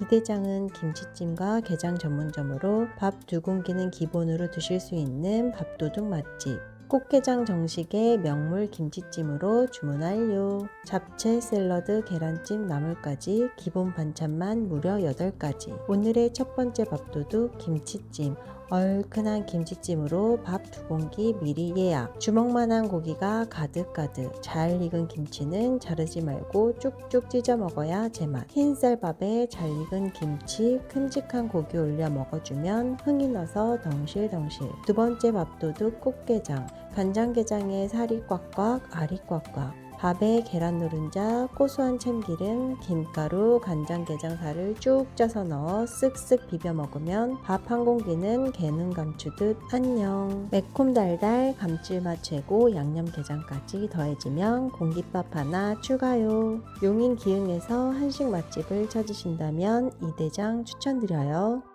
이대장은 김치찜과 게장 전문점으로 밥 두 공기는 기본으로 드실 수 있는 밥도둑 맛집. 꽃게장 정식의 명물 김치찜으로 주문 완료. 잡채, 샐러드, 계란찜, 나물까지 기본 반찬만 무려 8가지. 오늘의 첫 번째 밥도둑 김치찜. 얼큰한 김치찜으로 밥 두 공기 미리 예약. 주먹만한 고기가 가득가득. 잘 익은 김치는 자르지 말고 쭉쭉 찢어 먹어야 제맛. 흰쌀밥에 잘 익은 김치, 큼직한 고기 올려 먹어주면 흥이 나서 덩실덩실. 두 번째 밥도둑 꽃게장. 간장게장에 살이 꽉꽉, 알이 꽉꽉. 밥에 계란 노른자, 고소한 참기름, 김가루, 간장게장살을 쭉 쪄서 넣어 쓱쓱 비벼 먹으면 밥 한 공기는 개는 감추듯 안녕. 매콤달달 감칠맛 최고 양념게장까지 더해지면 공깃밥 하나 추가요. 용인 기흥에서 한식 맛집을 찾으신다면 이대장 추천드려요.